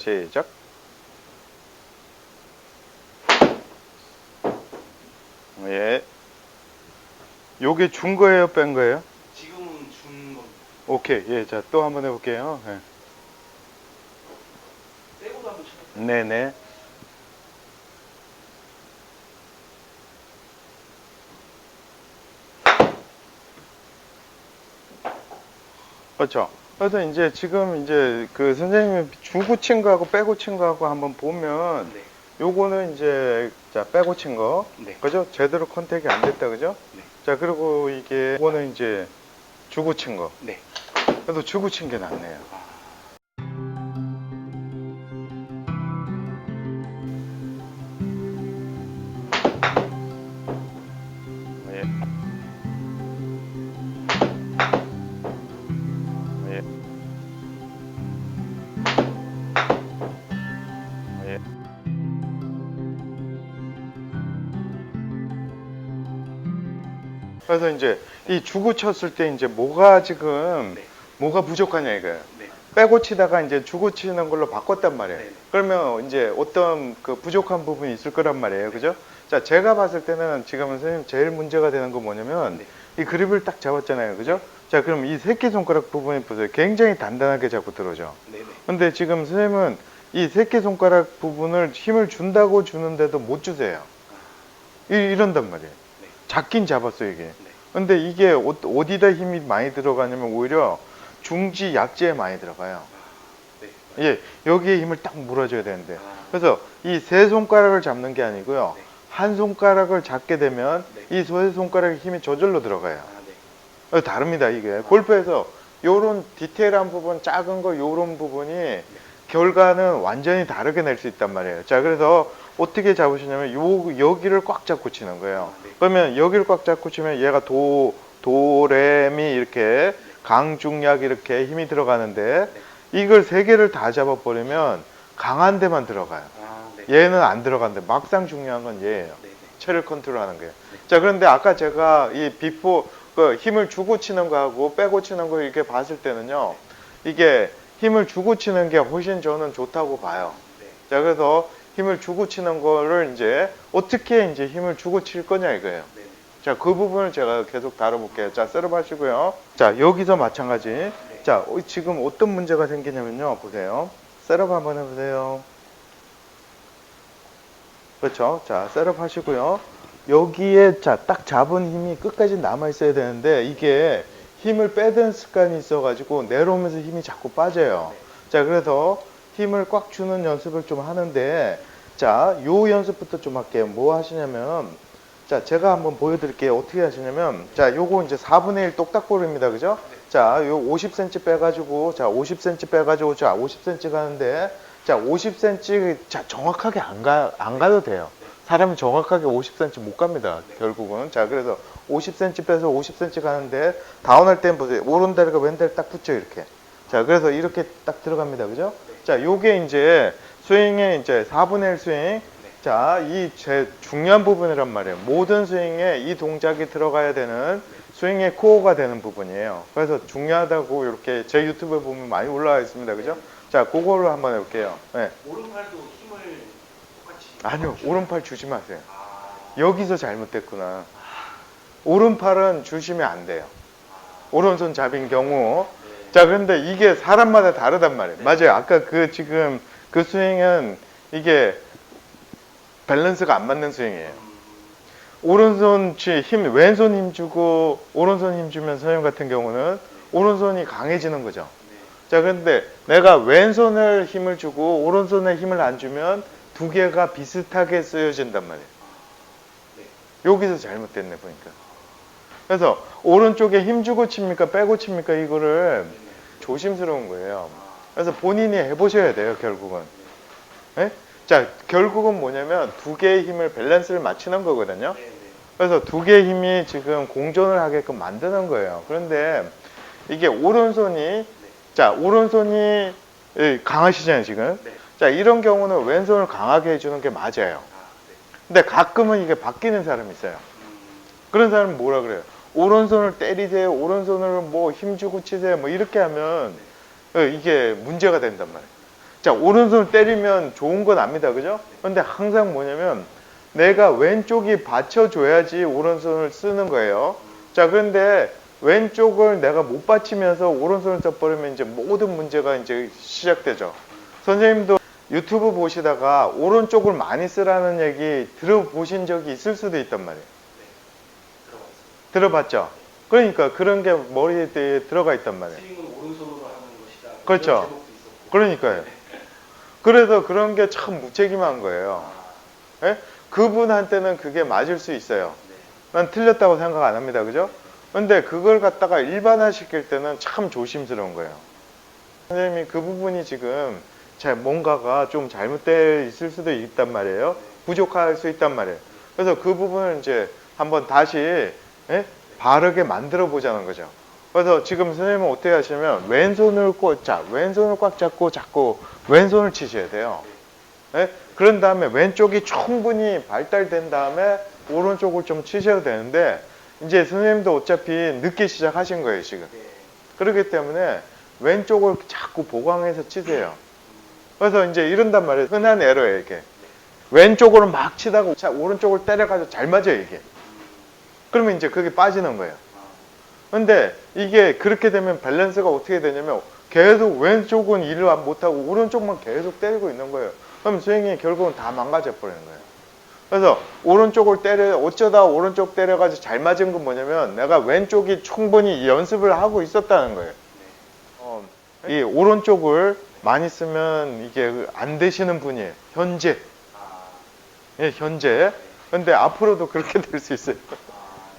시작. 예. 요게 준 거예요, 뺀 거예요? 지금은 준 겁니다. 오케이. 예. 자, 또 한번 해볼게요. 예. 빼고도 한번 쳐볼까요? 네네. 그렇죠. 그래서 이제 지금 이제 그 선생님이 주고 친 거하고 빼고 친 거하고 한번 보면 네. 요거는 이제 자 빼고 친 거. 네. 그죠? 제대로 컨택이 안 됐다 그죠? 네. 자 그리고 이게 요거는 이제 주고 친 거. 네. 그래도 주고 친 게 낫네요. 이제 이 주고 쳤을 때 이제 뭐가 지금 네. 뭐가 부족하냐 이거예요. 네. 빼고 치다가 이제 주고 치는 걸로 바꿨단 말이에요. 네네. 그러면 이제 어떤 그 부족한 부분이 있을 거란 말이에요. 그죠? 자, 제가 봤을 때는 지금 선생님 제일 문제가 되는 거 뭐냐면 네. 이 그립을 딱 잡았잖아요. 그죠? 자, 그럼 이 새끼손가락 부분이 보세요. 굉장히 단단하게 잡고 들어오죠. 네네. 근데 지금 선생님은 이 새끼손가락 부분을 힘을 준다고 주는데도 못 주세요. 이, 이런단 말이에요. 네. 잡긴 잡았어요, 이게. 네. 근데 이게 어, 어디다 힘이 많이 들어가냐면 오히려 중지 약지에 많이 들어가요. 네. 예, 여기에 힘을 딱 물어줘야 되는데. 아, 그래서 이 세 손가락을 잡는 게 아니고요. 네. 한 손가락을 잡게 되면 네. 이세 손가락의 힘이 저절로 들어가요. 아, 네. 어, 다릅니다, 이게. 골프에서 요런 디테일한 부분, 작은 거 요런 부분이 결과는 완전히 다르게 낼 수 있단 말이에요. 자, 그래서 어떻게 잡으시냐면 요, 여기를 꽉 잡고 치는 거예요. 아, 네. 그러면 여기를 꽉 잡고 치면 얘가 도, 도, 레, 미 이렇게 강중약 이렇게 힘이 들어가는데 이걸 세 개를 다 잡아버리면 강한 데만 들어가요. 아, 네. 얘는 안 들어간대. 막상 중요한 건 얘예요. 네. 네. 체를 컨트롤하는 거예요. 자, 그런데 아까 제가 이 비포 그 힘을 주고 치는 거하고 빼고 치는 거 이렇게 봤을 때는요. 이게 힘을 주고 치는 게 훨씬 저는 좋다고 봐요. 네. 자, 그래서 힘을 주고 치는 거를 이제 어떻게 이제 힘을 주고 칠 거냐 이거예요. 네. 자, 그 부분을 제가 계속 다뤄볼게요. 자, 셋업 하시고요. 자, 여기서 마찬가지. 자, 어, 지금 어떤 문제가 생기냐면요. 보세요. 셋업 한번 해보세요. 그렇죠. 자, 셋업 하시고요. 여기에 자, 딱 잡은 힘이 끝까지 남아 있어야 되는데 이게 힘을 빼던 습관이 있어가지고 내려오면서 힘이 자꾸 빠져요. 자, 그래서 힘을 꽉 주는 연습을 좀 하는데 자, 요 연습부터 좀 할게요. 뭐 하시냐면 자, 제가 한번 보여드릴게요. 어떻게 하시냐면 자, 요거 이제 4분의 1 똑딱볼입니다. 그죠? 자, 요 50cm 빼가지고 자, 50cm 빼가지고 자, 50cm 가는데 자, 50cm 자, 정확하게 안 가, 안 가도 돼요. 사람이 정확하게 50cm 못 갑니다. 결국은. 자, 그래서 50cm 빼서 50cm 가는데 다운할 땐 보세요. 오른 다리가 왼 다리 딱 붙죠, 이렇게. 자, 그래서 이렇게 딱 들어갑니다. 그죠? 자, 요게 이제 스윙의 이제 4분의 1 스윙. 자, 이 제 중요한 부분이란 말이에요. 모든 스윙에 이 동작이 들어가야 되는 스윙의 코어가 되는 부분이에요. 그래서 중요하다고 이렇게 제 유튜브에 보면 많이 올라와 있습니다. 그죠? 자, 그걸로 한번 해볼게요. 네. 오른팔도 힘을 똑같이. 아니요, 오른팔 주지 마세요. 아, 여기서 잘못됐구나. 오른팔은 주시면 안 돼요. 오른손 잡인 경우. 네. 자, 그런데 이게 사람마다 다르단 말이에요. 맞아요. 아까 그 지금 그 스윙은 이게 밸런스가 안 맞는 스윙이에요. 음, 오른손 치 힘, 왼손 힘 주고 오른손 힘 주면 선생님 같은 경우는 오른손이 강해지는 거죠. 네. 자, 그런데 내가 왼손을 힘을 주고 오른손에 힘을 안 주면 두 개가 비슷하게 쓰여진단 말이에요. 네. 여기서 잘못됐네 보니까. 그래서 오른쪽에 힘 주고 칩니까 빼고 칩니까 이거를 네. 조심스러운 거예요. 아, 그래서 본인이 해보셔야 돼요 결국은. 예? 자 결국은 뭐냐면 두 개의 힘을 밸런스를 맞추는 거거든요. 네. 네. 그래서 두 개의 힘이 지금 공존을 하게끔 만드는 거예요. 그런데 이게 오른손이 자 오른손이 예, 강하시잖아요 지금. 네. 자 이런 경우는 왼손을 강하게 해주는 게 맞아요. 아, 네. 근데 가끔은 이게 바뀌는 사람이 있어요. 음, 그런 사람은 뭐라 그래요? 오른손을 때리세요. 오른손으로 뭐 힘주고 치세요. 뭐 이렇게 하면 어, 이게 문제가 된단 말이에요. 자, 오른손 때리면 좋은 건 압니다. 그죠? 근데 항상 뭐냐면 내가 왼쪽이 받쳐줘야지 오른손을 쓰는 거예요. 자, 그런데 왼쪽을 내가 못 받치면서 오른손을 써버리면 이제 모든 문제가 이제 시작되죠. 선생님도 유튜브 보시다가 오른쪽을 많이 쓰라는 얘기 들어보신 적이 있을 수도 있단 말이에요. 들어봤죠? 그러니까 그런 게 머리에 들어가 있단 말이에요. 스윙은 오른손으로 하는 것이다. 그렇죠. 그러니까요. 그래서 그런 게 참 무책임한 거예요. 아, 예? 그분한테는 그게 맞을 수 있어요. 네. 난 틀렸다고 생각 안 합니다. 그죠? 근데 그걸 갖다가 일반화 시킬 때는 참 조심스러운 거예요. 선생님이 그 부분이 지금 잘 뭔가가 좀 잘못되어 있을 수도 있단 말이에요. 부족할 수 있단 말이에요. 그래서 그 부분을 이제 한번 다시 예? 바르게 만들어 보자는 거죠. 그래서 지금 선생님은 어떻게 하시냐면 왼손을 꼭, 자, 왼손을 꽉 잡고 자꾸 왼손을 치셔야 돼요. 예? 그런 다음에 왼쪽이 충분히 발달된 다음에 오른쪽을 좀 치셔야 되는데 이제 선생님도 어차피 늦게 시작하신 거예요, 지금. 네. 그렇기 때문에 왼쪽을 자꾸 보강해서 치세요. 그래서 이제 이런단 말이에요. 흔한 에러예요, 이게. 왼쪽으로 막 치다가 자, 오른쪽을 때려가지고 잘 맞아요, 이게. 그러면 이제 그게 빠지는 거예요. 아, 근데 이게 그렇게 되면 밸런스가 어떻게 되냐면 계속 왼쪽은 일을 안 못하고 오른쪽만 계속 때리고 있는 거예요. 그럼 스윙이 결국은 다 망가져 버리는 거예요. 그래서 오른쪽을 때려 어쩌다 오른쪽 때려가지고 잘 맞은 건 뭐냐면 내가 왼쪽이 충분히 연습을 하고 있었다는 거예요. 어, 이 오른쪽을 많이 쓰면 이게 안 되시는 분이에요. 현재. 아, 예, 현재. 근데 앞으로도 그렇게 될 수 있어요.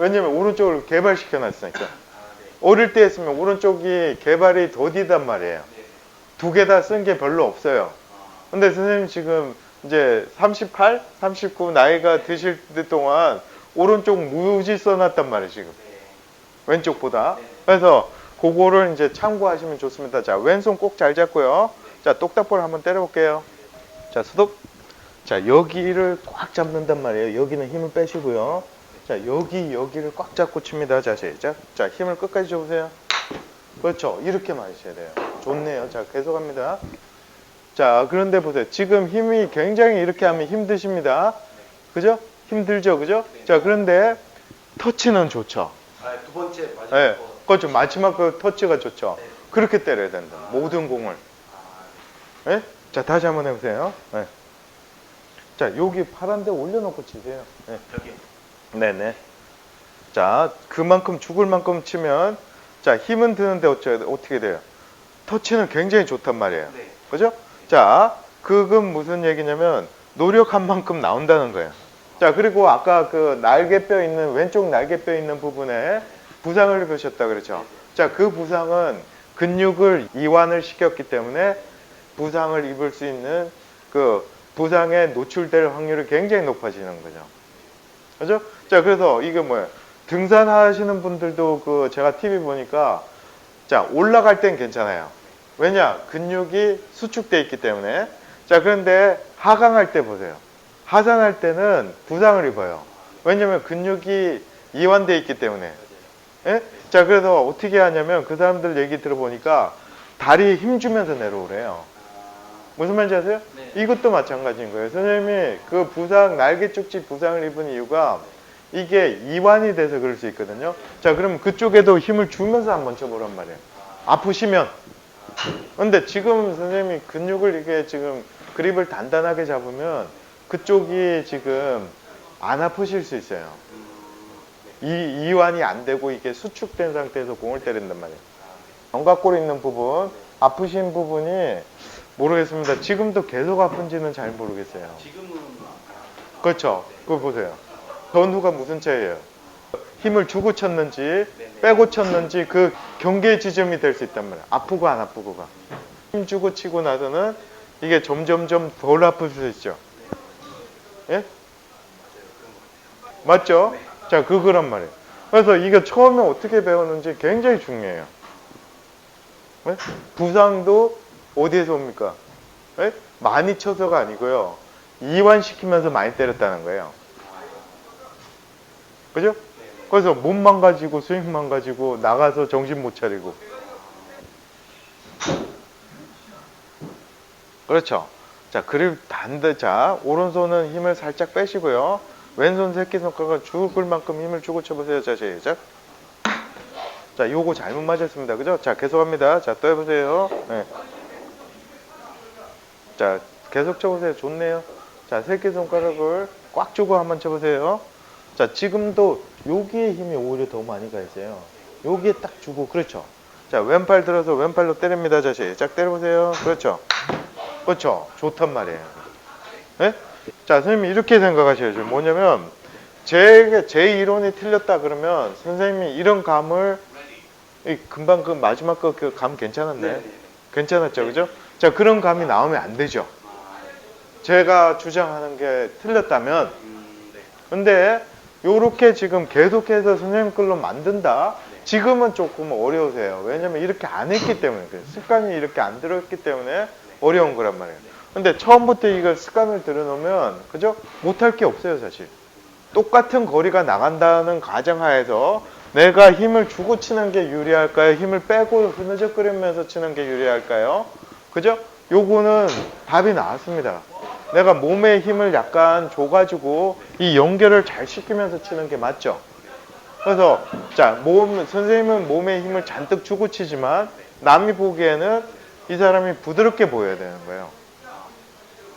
아, 왜냐면 오른쪽을 개발시켜 놨으니까. 어릴 때 했으면 오른쪽이 개발이 더디단 말이에요. 네. 두개 다 쓴 게 별로 없어요. 아, 근데 선생님 지금 이제 38, 39 나이가 드실 때 동안 오른쪽 무지 써놨단 말이에요, 지금. 네. 왼쪽보다. 네. 그래서 그거를 이제 참고하시면 좋습니다. 자, 왼손 꼭 잘 잡고요. 자, 똑딱볼 한번 때려볼게요. 자, 수독. 자, 여기를 꽉 잡는단 말이에요. 여기는 힘을 빼시고요. 자, 여기, 여기를 꽉 잡고 칩니다. 자, 시작. 자, 힘을 끝까지 줘보세요. 그렇죠. 이렇게 맞으셔야 돼요. 좋네요. 자, 계속합니다. 자, 그런데 보세요. 지금 힘이 굉장히 이렇게 하면 힘드십니다. 그죠? 힘들죠? 그죠? 자, 그런데 터치는 좋죠. 아, 두 번째 마지막 네, 거. 그렇죠. 마지막 그 터치가 좋죠. 네. 그렇게 때려야 된다. 모든 공을. 아, 예? 자, 다시 한번 해보세요. 예. 자, 여기 파란 데 올려놓고 치세요. 예. 여기요. 네네. 자, 그만큼 죽을 만큼 치면, 자, 힘은 드는데 어째, 어떻게 돼요? 터치는 굉장히 좋단 말이에요. 네. 그죠? 자, 그건 무슨 얘기냐면, 노력한 만큼 나온다는 거예요. 자, 그리고 아까 그 날개뼈 있는, 왼쪽 날개뼈 있는 부분에 부상을 입으셨다 그랬죠? 자, 그 부상은 근육을 이완을 시켰기 때문에 부상을 입을 수 있는 그 부상에 노출될 확률이 굉장히 높아지는 거죠. 그죠? 자, 그래서 이게 뭐예요? 등산하시는 분들도 그 제가 TV 보니까 자, 올라갈 땐 괜찮아요. 왜냐? 근육이 수축돼 있기 때문에. 자, 그런데 하강할 때 보세요. 하산할 때는 부상을 입어요. 왜냐면 근육이 이완돼 있기 때문에. 예? 자, 그래서 어떻게 하냐면 그 사람들 얘기 들어보니까 다리에 힘 주면서 내려오래요. 아, 무슨 말인지 아세요? 네. 이것도 마찬가지인 거예요. 선생님이 그 부상, 날개 쪽지 부상을 입은 이유가 이게 이완이 돼서 그럴 수 있거든요. 자, 그럼 그쪽에도 힘을 주면서 한번 쳐보란 말이에요. 아프시면. 근데 지금 선생님이 근육을 이게 지금 그립을 단단하게 잡으면 그쪽이 지금 안 아프실 수 있어요. 음, 이 이완이 안 되고 이게 수축된 상태에서 공을 때린단 말이에요. 견갑골 있는 부분, 아프신 부분이 모르겠습니다. 지금도 계속 아픈지는 잘 모르겠어요. 지금은 아, 그렇죠. 그거 보세요. 전후가 무슨 차이예요? 힘을 주고 쳤는지. 빼고 쳤는지 그 경계 지점이 될 수 있단 말이에요. 아프고 안 아프고가. 힘 주고 치고 나서는 이게 점점점 덜 아플 수 있죠. 예? 맞죠? 자, 그거란 말이에요. 그래서 이게 처음에 어떻게 배우는지 굉장히 중요해요. 예? 부상도 어디에서 옵니까? 예? 많이 쳐서가 아니고요. 이완시키면서 많이 때렸다는 거예요. 그죠? 그래서 몸 망가지고 스윙 망가지고 나가서 정신 못 차리고. 그렇죠. 자, 그립 단대. 자, 오른손은 힘을 살짝 빼시고요. 왼손 새끼손가락을 죽을 만큼 힘을 주고 쳐보세요. 자, 시작. 자, 요거 잘못 맞았습니다. 그죠? 자, 계속합니다. 자, 또 해보세요. 네. 자, 계속 쳐보세요. 좋네요. 자, 새끼손가락을 꽉 주고 한번 쳐보세요. 자, 지금도 여기에 힘이 오히려 더 많이 가 있어요. 여기에 딱 주고, 그렇죠. 자, 왼팔 들어서 왼팔로 때립니다. 자, 시작 때려보세요. 그렇죠. 그렇죠. 좋단 말이에요. 예? 자, 선생님이 이렇게 생각하셔야죠. 뭐냐면, 제, 제 이론이 틀렸다 그러면, 선생님이 이런 감을, 이 금방 그 마지막 거 그 감 괜찮았네. 네. 괜찮았죠. 그죠? 자, 그런 감이 나오면 안 되죠. 제가 주장하는 게 틀렸다면, 음, 네. 근데 요렇게 지금 계속해서 선생님 걸로 만든다. 지금은 조금 어려우세요. 왜냐면 이렇게 안 했기 때문에 그래요. 습관이 이렇게 안 들었기 때문에 어려운 거란 말이에요. 근데 처음부터 이걸 습관을 들여놓으면 그죠? 못할 게 없어요, 사실. 똑같은 거리가 나간다는 가정하에서 내가 힘을 주고 치는 게 유리할까요? 힘을 빼고 흐느적거리면서 치는 게 유리할까요? 그죠? 요거는 답이 나왔습니다. 내가 몸에 힘을 약간 줘가지고 이 연결을 잘 시키면서 치는 게 맞죠? 그래서 자, 몸 선생님은 몸에 힘을 잔뜩 주고 치지만 남이 보기에는 이 사람이 부드럽게 보여야 되는 거예요.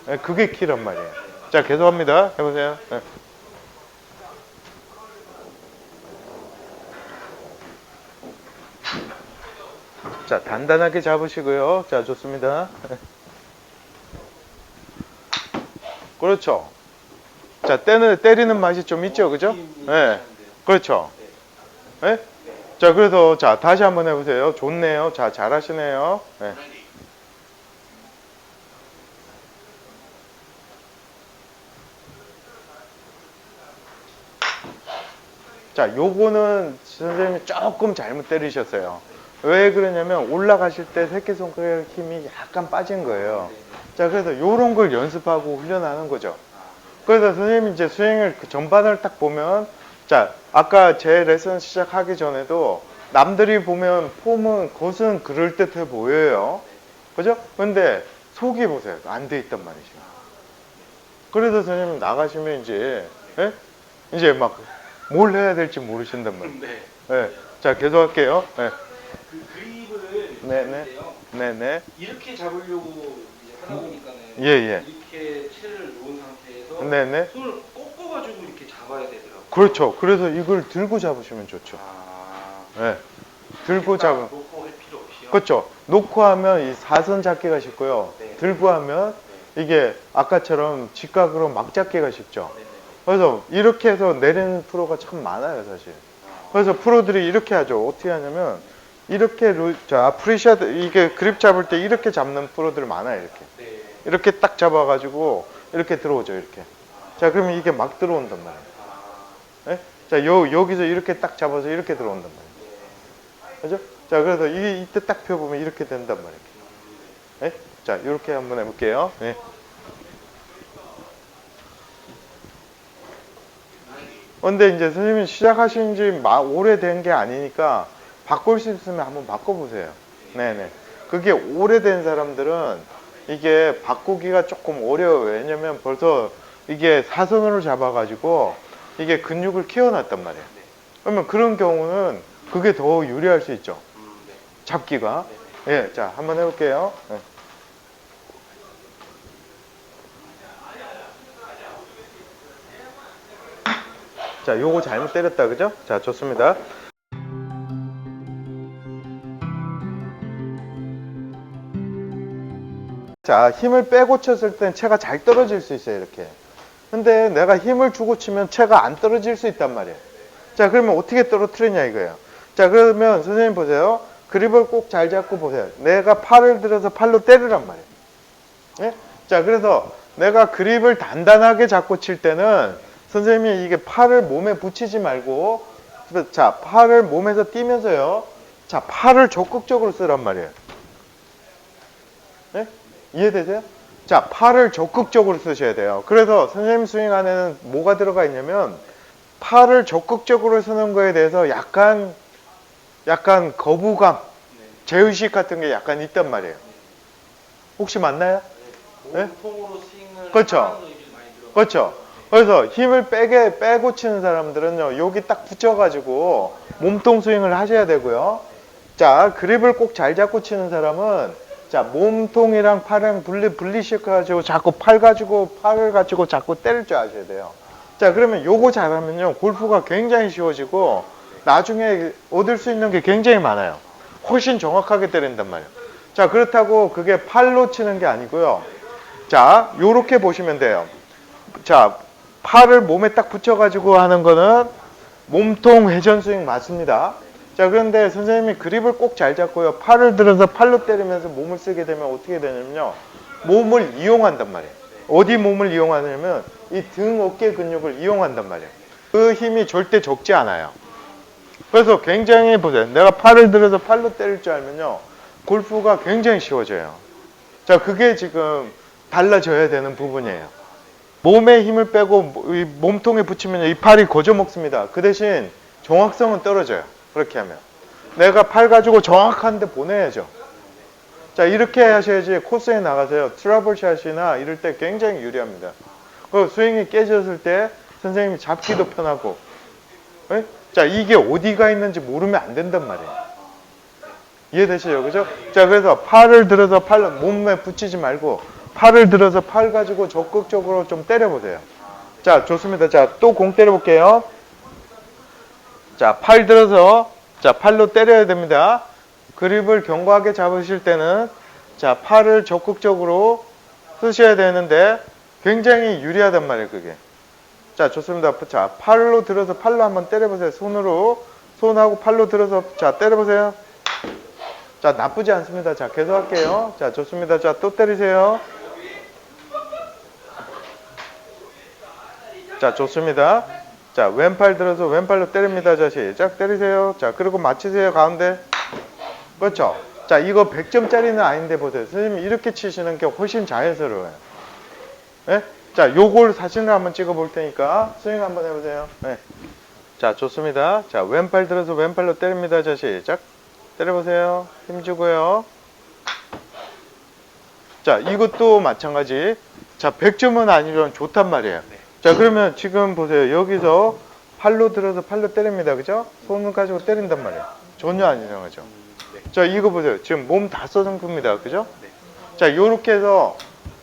네, 그게 키란 말이에요. 자, 계속합니다. 해보세요. 네. 자, 단단하게 잡으시고요. 자, 좋습니다. 네. 그렇죠. 자, 때는, 때리는 맛이 좀 있죠. 그죠? 네. 그렇죠. 예? 자, 그래서 자, 다시 한번 해보세요. 좋네요. 자, 잘하시네요. 예. 자, 요거는 선생님이 조금 잘못 때리셨어요. 왜 그러냐면 올라가실 때 새끼손가락 힘이 약간 빠진 거예요. 자, 그래서 요런 걸 연습하고 훈련하는 거죠. 그래서 선생님이 이제 수행을 그 전반을 딱 보면 자, 아까 제 레슨 시작하기 전에도 남들이 보면 폼은 겉은 그럴듯해 보여요. 그죠? 근데 속이 보세요. 안 돼 있단 말이죠. 그래서 선생님 나가시면 이제, 예? 이제 막 뭘 해야 될지 모르신단 말이에요. 네. 예. 자, 계속 할게요. 예. 그 그립을 네, 네. 때요. 네네. 이렇게 잡으려고 하다 보니까는 예, 예. 이렇게 채를 놓은 상태에서 네네. 손을 꺾어가지고 이렇게 잡아야 되더라고요. 그렇죠. 그래서 이걸 들고 잡으시면 좋죠. 아, 예. 들고 잡으면. 놓고 할 필요 없이요. 그렇죠. 놓고 하면 이 사선 잡기가 쉽고요. 네. 들고 하면 이게 아까처럼 직각으로 막 잡기가 쉽죠. 네네. 그래서 이렇게 해서 내리는 프로가 참 많아요, 사실. 그래서 프로들이 이렇게 하죠. 어떻게 하냐면 이렇게 루, 자, 프리샷 이게 그립 잡을 때 이렇게 잡는 프로들 많아요, 이렇게. 네. 이렇게 딱 잡아가지고 이렇게 들어오죠, 이렇게. 자, 그러면 이게 막 들어온단 말이에요. 아, 예? 자, 요, 여기서 이렇게 딱 잡아서 이렇게 들어온단 말이에요. 네. 그죠? 자, 그래서 이, 이때 딱 펴보면 이렇게 된단 말이에요. 예? 자, 이렇게 한번 해볼게요. 예. 근데 이제 선생님이 시작하신 지 마- 오래된 게 아니니까 바꿀 수 있으면 한번 바꿔보세요. 네네. 그게 오래된 사람들은 이게 바꾸기가 조금 어려워요. 왜냐면 벌써 이게 사선으로 잡아가지고 이게 근육을 키워놨단 말이에요. 그러면 그런 경우는 그게 더 유리할 수 있죠. 잡기가. 예, 자, 한번 해볼게요. 예. 자, 요거 잘못 때렸다, 그죠? 자, 좋습니다. 자, 힘을 빼고 쳤을 땐 채가 잘 떨어질 수 있어요, 이렇게. 근데 내가 힘을 주고 치면 채가 안 떨어질 수 있단 말이에요. 자, 그러면 어떻게 떨어뜨리냐 이거예요. 자, 그러면 선생님 보세요. 그립을 꼭 잘 잡고 보세요. 내가 팔을 들어서 팔로 때리란 말이에요. 예? 자, 그래서 내가 그립을 단단하게 잡고 칠 때는 선생님이 이게 팔을 몸에 붙이지 말고 자, 팔을 몸에서 띄면서요. 자, 팔을 적극적으로 쓰란 말이에요. 예? 이해되세요? 자, 팔을 적극적으로 쓰셔야 돼요. 그래서 선생님 스윙 안에는 뭐가 들어가 있냐면 팔을 적극적으로 쓰는 거에 대해서 약간 약간 거부감, 네. 제의식 같은 게 약간 있단 말이에요. 혹시 맞나요? 네? 스윙을 그렇죠. 그렇죠. 그래서 힘을 빼게 빼고 치는 사람들은요 여기 딱 붙여 가지고 몸통 스윙을 하셔야 되고요. 자 그립을 꼭 잘 잡고 치는 사람은 자 몸통이랑 팔이랑 분리 분리시켜가지고 자꾸 팔 가지고 팔을 가지고 자꾸 때릴 줄 아셔야 돼요. 자 그러면 요거 잘하면요 골프가 굉장히 쉬워지고 나중에 얻을 수 있는 게 굉장히 많아요. 훨씬 정확하게 때린단 말이에요. 자 그렇다고 그게 팔로 치는 게 아니고요. 자 요렇게 보시면 돼요. 자, 팔을 몸에 딱 붙여가지고 하는 거는 몸통 회전 스윙 맞습니다. 자, 그런데 선생님이 그립을 꼭 잘 잡고요. 팔을 들어서 팔로 때리면서 몸을 쓰게 되면 어떻게 되냐면요. 몸을 이용한단 말이에요. 어디 몸을 이용하냐면 이 등 어깨 근육을 이용한단 말이에요. 그 힘이 절대 적지 않아요. 그래서 굉장히 보세요. 내가 팔을 들어서 팔로 때릴 줄 알면요. 골프가 굉장히 쉬워져요. 자, 그게 지금 달라져야 되는 부분이에요. 몸에 힘을 빼고 이 몸통에 붙이면 이 팔이 거저 먹습니다. 그 대신 정확성은 떨어져요. 그렇게 하면. 내가 팔 가지고 정확한 데 보내야죠. 자, 이렇게 하셔야지 코스에 나가세요. 트러블샷이나 이럴 때 굉장히 유리합니다. 그 스윙이 깨졌을 때 선생님이 잡기도 편하고. 예? 자, 이게 어디가 있는지 모르면 안 된단 말이에요. 이해되시죠? 그죠? 자, 그래서 팔을 들어서 팔, 몸에 붙이지 말고 팔을 들어서 팔 가지고 적극적으로 좀 때려보세요. 자, 좋습니다. 자, 또 공 때려볼게요. 자, 팔 들어서, 자, 팔로 때려야 됩니다. 그립을 견고하게 잡으실 때는, 자, 팔을 적극적으로 쓰셔야 되는데, 굉장히 유리하단 말이에요, 그게. 자, 좋습니다. 자, 팔로 들어서 팔로 한번 때려보세요. 손으로. 손하고 팔로 들어서, 자, 때려보세요. 자, 나쁘지 않습니다. 자, 계속 할게요. 자, 좋습니다. 자, 또 때리세요. 자, 좋습니다. 자, 왼팔 들어서 왼팔로 때립니다. 자, 시작 때리세요. 자, 그리고 맞히세요. 가운데. 그렇죠. 자, 이거 100점짜리는 아닌데 보세요. 선생님이 이렇게 치시는 게 훨씬 자연스러워요. 예? 자, 요걸 사진을 한번 찍어 볼 테니까 스윙 한번 해보세요. 네. 자, 좋습니다. 자, 왼팔 들어서 왼팔로 때립니다. 자, 시작. 때려보세요. 힘주고요. 자, 이것도 마찬가지. 자, 100점은 아니면 좋단 말이에요. 자, 그러면 지금 보세요. 여기서 팔로 들어서 팔로 때립니다. 그죠? 손을 가지고 때린단 말이에요. 전혀 안 이상하죠. 자, 이거 보세요. 지금 몸 다 써준 겁니다. 그죠? 네. 자, 요렇게 해서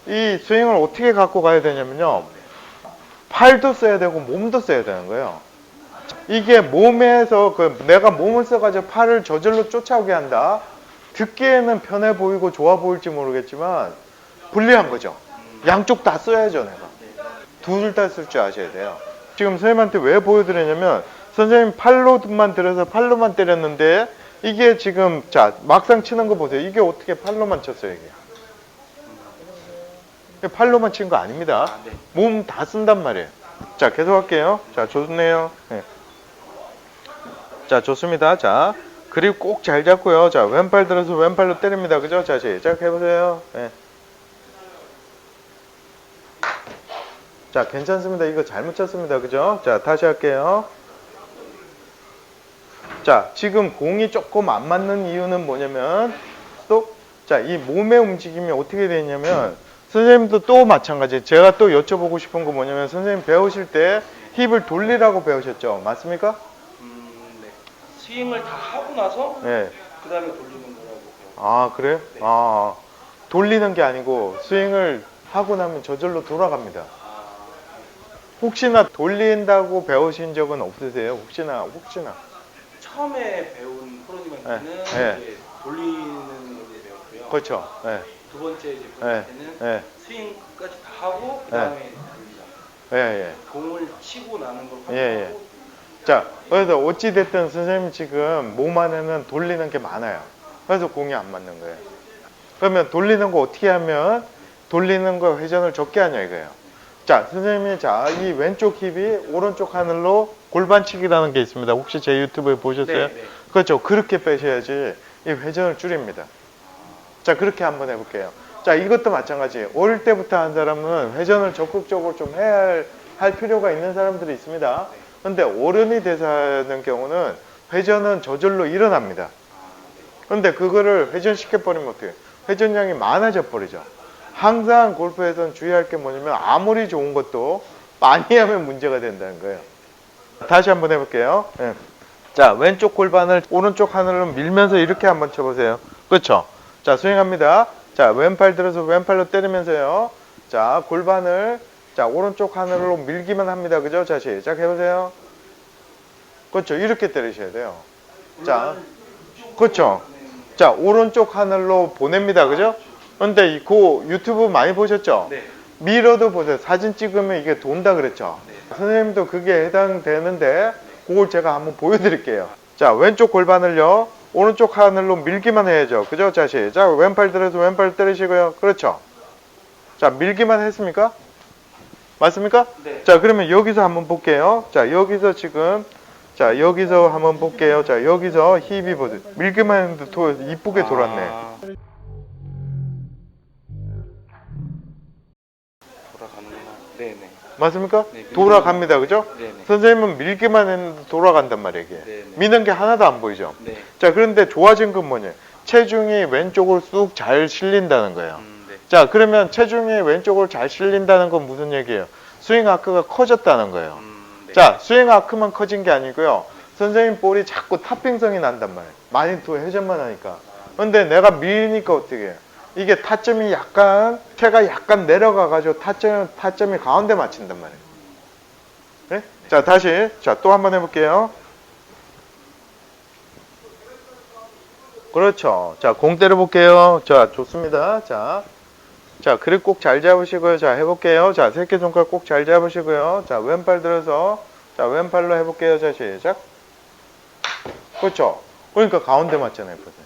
이 스윙을 어떻게 갖고 가야 되냐면요. 팔도 써야 되고 몸도 써야 되는 거예요. 이게 몸에서 그 내가 몸을 써가지고 팔을 저절로 쫓아오게 한다. 듣기에는 편해 보이고 좋아 보일지 모르겠지만 불리한 거죠. 양쪽 다 써야죠, 내가. 둘 다 쓸 줄 아셔야 돼요. 지금 선생님한테 왜 보여드리냐면 선생님 팔로만 들어서 팔로만 때렸는데 이게 지금 자 막상 치는 거 보세요. 이게 어떻게 팔로만 쳤어요, 이게. 팔로만 친 거 아닙니다. 아, 네. 몸다 쓴단 말이에요. 자, 계속 할게요. 자, 좋네요. 네. 자, 좋습니다. 자, 그립 꼭잘 잡고요. 자, 왼팔 들어서 왼팔로 때립니다. 그죠? 자, 시작 해보세요. 네. 자, 괜찮습니다. 이거 잘못 쳤습니다. 그죠? 자, 다시 할게요. 자, 지금 공이 조금 안 맞는 이유는 뭐냐면, 또, 자, 이 몸의 움직임이 어떻게 되냐면, 선생님도 또 마찬가지. 제가 또 여쭤보고 싶은 거 뭐냐면, 선생님 배우실 때 힙을 돌리라고 배우셨죠? 맞습니까? 음, 네. 스윙을 다 하고 나서 네. 그 다음에 돌리는 거라고. 아, 그래요? 아, 돌리는 게 아니고, 스윙을 하고 나면 저절로 돌아갑니다. 아, 혹시나 돌린다고 배우신 적은 없으세요? 혹시나, 혹시나. 처음에 배운 프로님한테는 네, 네. 이제 돌리는 걸 배웠고요. 그렇죠. 네. 두 번째 이제 네. 프로님한테는 네. 스윙까지 다 하고 그 다음에 돌리자. 예, 예. 공을 치고 나는 걸 예, 예. 확인하고 자, 그래서 어찌됐든 선생님 지금 몸 안에는 돌리는 게 많아요. 그래서 공이 안 맞는 거예요. 그러면 돌리는 거 어떻게 하면 돌리는 거 회전을 적게 하냐 이거예요. 자, 선생님이 자, 이 왼쪽 힙이 오른쪽 하늘로 골반치기라는 게 있습니다. 혹시 제 유튜브에 보셨어요? 네, 네. 그렇죠. 그렇게 빼셔야지 이 회전을 줄입니다. 자, 그렇게 한번 해볼게요. 자, 이것도 마찬가지예요. 어릴 때부터 한 사람은 회전을 적극적으로 좀 해야 할, 할 필요가 있는 사람들이 있습니다. 근데 어른이 하는 경우는 회전은 저절로 일어납니다. 근데 그거를 회전시켜버리면 어떻게 해요? 회전량이 많아져 버리죠. 항상 골프에서는 주의할 게 뭐냐면 아무리 좋은 것도 많이 하면 문제가 된다는 거예요. 다시 한번 해볼게요. 예. 자, 왼쪽 골반을 오른쪽 하늘로 밀면서 이렇게 한번 쳐보세요. 그렇죠? 자, 스윙합니다. 자, 왼팔 들어서 왼팔로 때리면서요. 자, 골반을 자, 오른쪽 하늘로 밀기만 합니다. 그죠? 자, 시작 해보세요. 그렇죠. 이렇게 때리셔야 돼요. 자, 그렇죠. 자, 오른쪽 하늘로 보냅니다. 그죠? 근데 이그 유튜브 많이 보셨죠? 네. 미러도 보세요. 사진 찍으면 이게 돈다 그랬죠? 네. 선생님도 그게 해당되는데 그걸 제가 한번 보여드릴게요. 자, 왼쪽 골반을요. 오른쪽 하늘로 밀기만 해야죠. 그죠? 자, 시작. 왼팔 들어서 왼팔 때리시고요. 그렇죠. 자, 밀기만 했습니까? 맞습니까? 네. 자, 그러면 여기서 한번 볼게요. 자, 여기서 지금 자, 여기서 한번 볼게요. 자, 여기서 힙이 보세요. 밀기만 했는데 도, 이쁘게 돌았네. 아. 맞습니까? 네, 밀기만- 돌아갑니다. 그죠? 네네. 선생님은 밀기만 했는데 돌아간단 말이에요, 이게. 네 네. 미는 게 하나도 안 보이죠? 네. 자, 그런데 좋아진 건 뭐냐? 체중이 왼쪽으로 쑥 잘 실린다는 거예요. 음, 네. 자, 그러면 체중이 왼쪽으로 잘 실린다는 건 무슨 얘기예요? 스윙 아크가 커졌다는 거예요. 음, 네. 자, 스윙 아크만 커진 게 아니고요. 선생님 볼이 자꾸 탑핑성이 난단 말이에요. 많이 또 회전만 하니까. 근데 내가 밀니까 어떻게 해요? 이게 타점이 약간, 채가 약간 내려가 가지고 타점, 타점이 가운데 맞춘단 말이에요. 네? 자, 다시. 자, 또 한번 해볼게요. 그렇죠. 자, 공 때려볼게요. 자, 좋습니다. 자. 자, 그립 꼭 잘 잡으시고요. 자, 해볼게요. 자, 새끼손가락 꼭 잘 잡으시고요. 자, 왼팔 들어서. 자, 왼팔로 해볼게요. 자, 시작. 그렇죠. 그러니까 가운데 맞잖아요. 보세요.